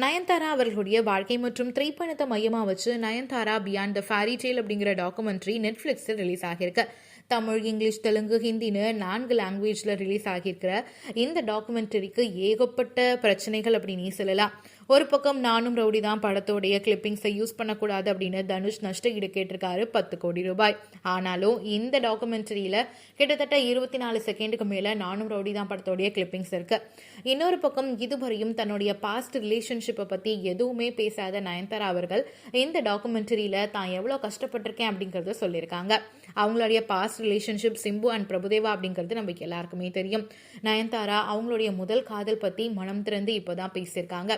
நயன்தாரா அவர்களுடைய வாழ்க்கை மற்றும் திரைப்பணத்தை மையமாக வச்சு Nayanthara beyond the fairy tale அப்படிங்கிற டாக்குமெண்ட்ரி நெட்ஃப்ளிக்ஸில் ரிலீஸ் ஆகியிருக்கு. தமிழ் இங்கிலீஷ் தெலுங்கு ஹிந்தின்னு நான்கு லாங்குவேஜில் ரிலீஸ் ஆகியிருக்கிற இந்த டாக்குமெண்ட்ரிக்கு ஏகப்பட்ட பிரச்சனைகள் அப்படின்னு சொல்லலாம். ஒரு பக்கம் நானும் ரவுடி தான் படத்தோடைய கிளிப்பிங்ஸை யூஸ் பண்ணக்கூடாது அப்படின்னு தனுஷ் நஷ்ட ஈடு கேட்டிருக்காரு பத்து கோடி ரூபாய். ஆனாலும் இந்த டாக்குமெண்ட்ரியில் கிட்டத்தட்ட இருபத்தி நாலு செகண்டுக்கு மேலே நானும் ரவுடி தான் படத்தோடைய கிளிப்பிங்ஸ் இருக்கு. இன்னொரு பக்கம் இதுவரையும் தன்னுடைய பாஸ்ட் ரிலேஷன்ஷிப்பை பற்றி எதுவுமே பேசாத நயன்தாரா அவர்கள் இந்த டாக்குமெண்ட்ரியில் தான் எவ்வளோ கஷ்டப்பட்டிருக்கேன் அப்படிங்கிறத சொல்லியிருக்காங்க. அவங்களுடைய past relationship Simbu and Prabhu Deva அப்படிங்கிறது நமக்கு எல்லாருக்குமே தெரியும். நயன்தாரா அவங்களுடைய முதல் காதல் பற்றி மனம் திறந்து இப்போ தான் பேசியிருக்காங்க.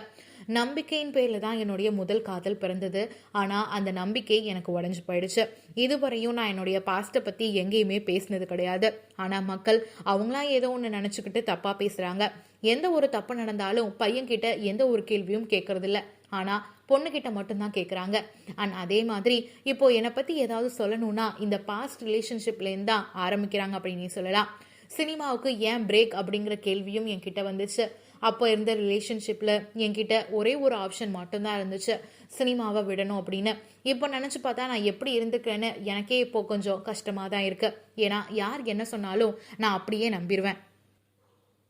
நம்பிக்கையின் பேரில் தான் என்னுடைய முதல் காதல் பிறந்தது. ஆனால் அந்த நம்பிக்கை எனக்கு உடஞ்சி போயிடுச்சு. இதுவரையும் நான் என்னுடைய பாஸ்ட்டை பற்றி எங்கேயுமே பேசினது கிடையாது. ஆனால் மக்கள் அவங்களாம் ஏதோ ஒன்று நினச்சிக்கிட்டு தப்பாக பேசுகிறாங்க எந்த ஒரு தப்பு நடந்தாலும் பையன்கிட்ட எந்த ஒரு கேள்வியும் கேட்கறதில்ல ஆனால் பொண்ணுக்கிட்ட மட்டும்தான் கேட்குறாங்க அண்ட் அதே மாதிரி இப்போ என்னை பற்றி ஏதாவது சொல்லணும்னா இந்த பாஸ்ட் ரிலேஷன்ஷிப்லேருந்து தான் ஆரம்பிக்கிறாங்க அப்படின்னு சொல்லலாம். சினிமாவுக்கு ஏன் பிரேக் அப்படிங்கிற கேள்வியும் என்கிட்ட வந்துச்சு. அப்போ இருந்த ரிலேஷன்ஷிப்பில் என்கிட்ட ஒரே ஒரு ஆப்ஷன் மட்டும்தான் இருந்துச்சு. சினிமாவை விடணும் அப்படின்னு. இப்போ நினச்சி பார்த்தா நான் எப்படி இருந்துக்கிறேன்னு எனக்கே இப்போ கொஞ்சம் கஷ்டமாக தான் இருக்கு. ஏன்னா யார் என்ன சொன்னாலும் நான் அப்படியே நம்பிடுவேன்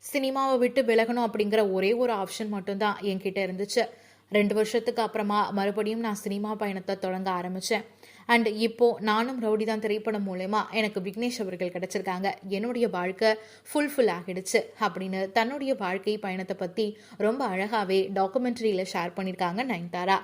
சினிமாவை விட்டு விலகணும் அப்படிங்கிற ஒரே ஒரு ஆப்ஷன் மட்டும்தான் என்கிட்ட இருந்துச்சு. ரெண்டு வருஷத்துக்கு அப்புறமா மறுபடியும் நான் சினிமா பயணத்தை தொடங்க ஆரம்பித்தேன் அண்ட் இப்போது நானும் ரவுடி தான் திரைப்படம் மூலயமா எனக்கு விக்னேஷ் அவர்கள் கிடச்சிருக்காங்க. என்னுடைய வாழ்க்கை ஃபுல்ஃபில் ஆகிடுச்சு அப்படின்னு தன்னுடைய வாழ்க்கை பயணத்தை பற்றி ரொம்ப அழகாகவே டாக்குமெண்ட்ரியில் ஷேர் பண்ணியிருக்காங்க நயன்தாரா.